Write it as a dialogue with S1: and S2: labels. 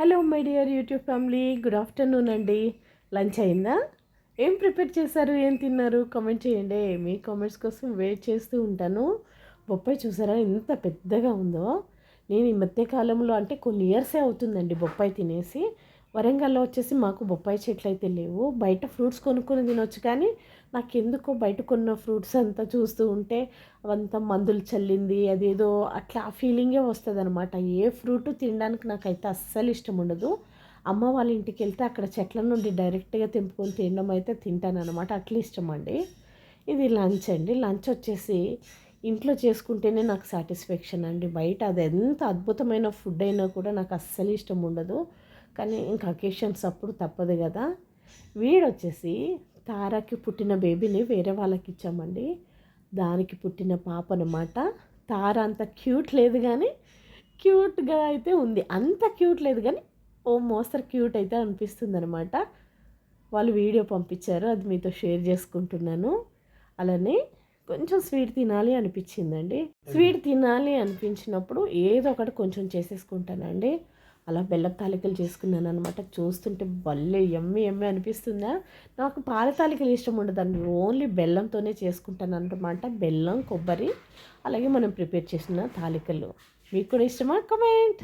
S1: Hello my dear YouTube family good afternoon అండి. Lunch అయిందా? ఏం ప్రిపేర్ చేశారు? ఏం తిన్నారు? కామెంట్ చేయండి. మీ కామెంట్స్ కోసం వెయిట్ చేస్తూ ఉంటాను. బొప్పాయి చూసారా? ఎంత పెద్దగా ఉందో. నేను ఈ మధ్యకాలంలో అంటే కొన్ని ఇయర్సే అవుతుందండి బొప్పాయి తినేసి. వరంగల్లో వచ్చేసి మాకు బొప్పాయి చెట్లు అయితే లేవు. బయట ఫ్రూట్స్ కొనుక్కుని తినొచ్చు కానీ నాకు ఎందుకో బయట కొన్న ఫ్రూట్స్ అంతా చూస్తూ ఉంటే అవంతా మందులు చల్లింది అదేదో అట్లా ఆ ఫీలింగే వస్తుంది అనమాట ఏ ఫ్రూట్ తినడానికి నాకైతే అస్సలు ఇష్టం ఉండదు. అమ్మ వాళ్ళ ఇంటికి వెళ్తే అక్కడ చెట్ల నుండి డైరెక్ట్గా తెంపుకొని తినడం అయితే తింటాను అనమాట అట్లా ఇష్టం అండి. ఇది లంచ్ అండి. లంచ్ వచ్చేసి ఇంట్లో చేసుకుంటేనే నాకు సాటిస్ఫాక్షన్ అండి. బయట అది ఎంత అద్భుతమైన ఫుడ్ అయినా కూడా నాకు అస్సలు ఇష్టం ఉండదు. కానీ ఇంకా అకేషన్స్ అప్పుడు తప్పదు కదా. వీడొచ్చేసి తారాకి పుట్టిన బేబీని వేరే వాళ్ళకి ఇచ్చామండి. దానికి పుట్టిన పాప అనమాట తార అంత క్యూట్ లేదు కానీ క్యూట్గా అయితే ఉంది. అంత క్యూట్ లేదు కానీ ఓ మోస్తరు క్యూట్ అయితే అనిపిస్తుంది అనమాట వాళ్ళు వీడియో పంపించారు. అది మీతో షేర్ చేసుకుంటున్నాను. అలానే కొంచెం స్వీట్ తినాలి అనిపించిందండి. స్వీట్ తినాలి అనిపించినప్పుడు ఏదో ఒకటి కొంచెం చేసేసుకుంటానండి. అలా బెల్లం తాలికలు చేసుకున్నాను అనమాట చూస్తుంటే భలే ఎమ్మి ఎమ్మి అనిపిస్తుందా? నాకు పాల తాలికలు ఇష్టం ఉండదండి. ఓన్లీ బెల్లంతోనే చేసుకుంటాను అనమాట బెల్లం కొబ్బరి అలాగే మనం ప్రిపేర్ చేసిన తాలికలు. మీకు కూడా ఇష్టమా? కమెంట్!